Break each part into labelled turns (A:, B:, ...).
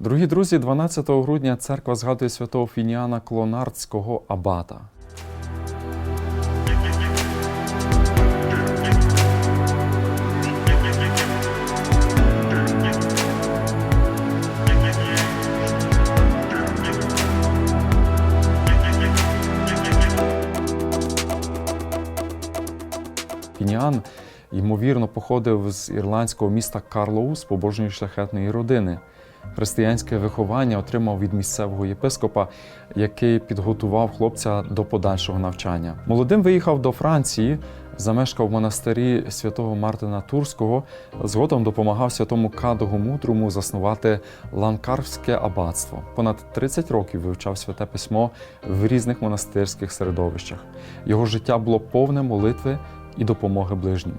A: Дорогі друзі, 12 грудня церква згадує святого Фініана Клонардського абата. Фініан, ймовірно, походив з ірландського міста Карлоу з побожньої шляхетної родини. Християнське виховання отримав від місцевого єпископа, який підготував хлопця до подальшого навчання. Молодим виїхав до Франції, замешкав в монастирі святого Мартина Турського. Згодом допомагав святому Кадогу Мудрому заснувати Ланкарвське аббатство. Понад 30 років вивчав святе письмо в різних монастирських середовищах. Його життя було повне молитви і допомоги ближнім.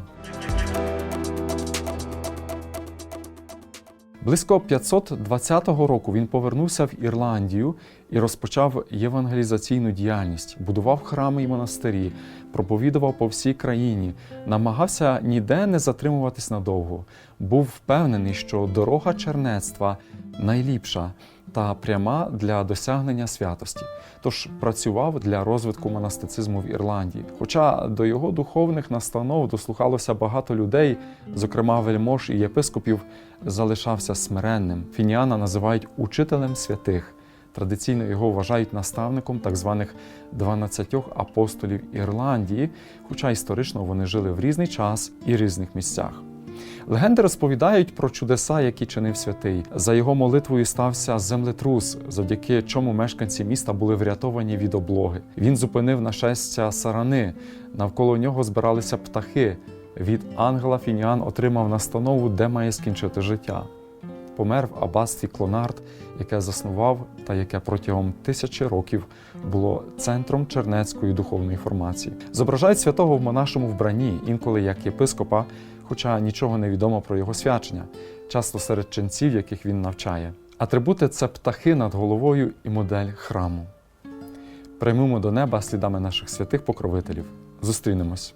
A: Близько 520 року він повернувся в Ірландію і розпочав євангелізаційну діяльність, будував храми і монастирі, проповідував по всій країні, намагався ніде не затримуватись надовго. Був впевнений, що дорога чернецтва найліпша та пряма для досягнення святості. Тож працював для розвитку монастицизму в Ірландії. Хоча до його духовних настанов дослухалося багато людей, зокрема вельмож і єпископів, залишався смиренним. Фініана називають учителем святих. Традиційно його вважають наставником так званих 12 апостолів Ірландії, хоча історично вони жили в різний час і різних місцях. Легенди розповідають про чудеса, які чинив святий. За його молитвою стався землетрус, завдяки чому мешканці міста були врятовані від облоги. Він зупинив нашестя сарани. Навколо нього збиралися птахи. Від ангела Фініан отримав настанову, де має скінчити життя. Помер в аббатстві Клонард, яке заснував та яке протягом тисячі років було центром чернецької духовної формації. Зображають святого в монашому вбранні, інколи як єпископа, хоча нічого не відомо про його свячення, часто серед ченців, яких він навчає. Атрибути це птахи над головою і модель храму. Приймемо до неба слідами наших святих покровителів. Зустрінемось.